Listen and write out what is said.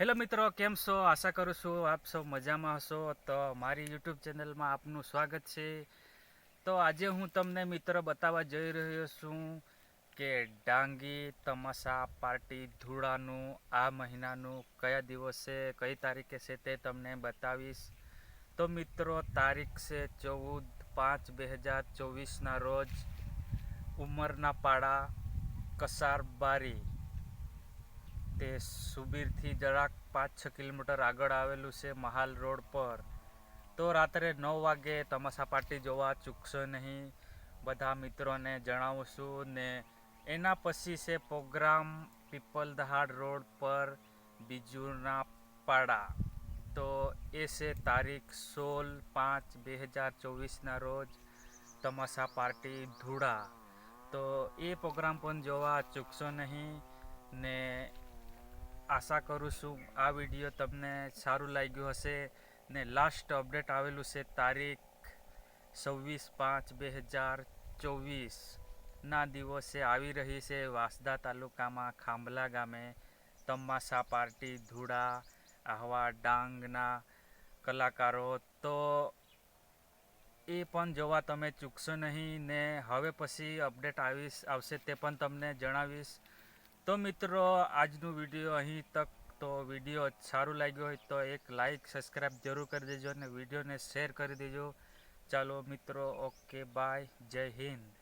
Hello મિત્રો, કેમ છો? આશા કરું છું આપ સૌ મજામાં હશો. તો મારી યુટ્યુબ ચેનલમાં આપનું સ્વાગત છે. તો આજે હું તમને મિત્રો બતાવવા જઈ રહ્યો છું કે ડાંગી, તમાશા, પાર્ટી, ધૂળાનું આ મહિનાનું કયા દિવસે, કઈ તારીખે છે તે તમને બતાવીશ. તો મિત્રો, તારીખ છે ચૌદ પાંચ બે હજાર ચોવીસના રોજ ઉમરના પાડા, કસારબારી. તે સુબીરથી જરાક પાંચ છ કિલોમીટર આગળ આવેલું છે મહાલ રોડ પર. તો રાત્રે નવ વાગે તમાશા પાર્ટી જોવા ચૂકશો નહીં. બધા મિત્રોને જણાવશું ને એના પછી છે પ્રોગ્રામ પીપલ દહાડ રોડ પર બીજુના પાડા તો એ છે તારીખ સોળ પાંચ બે હજાર ચોવીસના રોજ તમાશા પાર્ટી ધૂળા. તો એ પ્રોગ્રામ પણ જોવા ચૂકશો નહીં ને આશા કરું છું આ વીડિયો તમને સારું લાગ્યું હશે ને લાસ્ટ અપડેટ આવેલું છે તારીખ છવ્વીસ પાંચ બે હજાર ચોવીસના દિવસે આવી રહી છે વાંસદા તાલુકામાં ખાંભલા ગામે તમાશા પાર્ટી, ધૂળા, આહવા, ડાંગના કલાકારો. તો એ પણ જોવા તમે ચૂકશો નહીં ને હવે પછી અપડેટ આવીશ, આવશે તે પણ તમને જણાવીશ. તો મિત્રો, આજનું વીડિયો અહીં તક. તો વીડિયો સારું લાગ્યો હોય તો એક લાઈક સબસ્ક્રાઈબ જરૂર કરી દેજો અને વિડીયોને શેર કરી દેજો. ચાલો મિત્રો ઓકે બાય જય હિન્દ.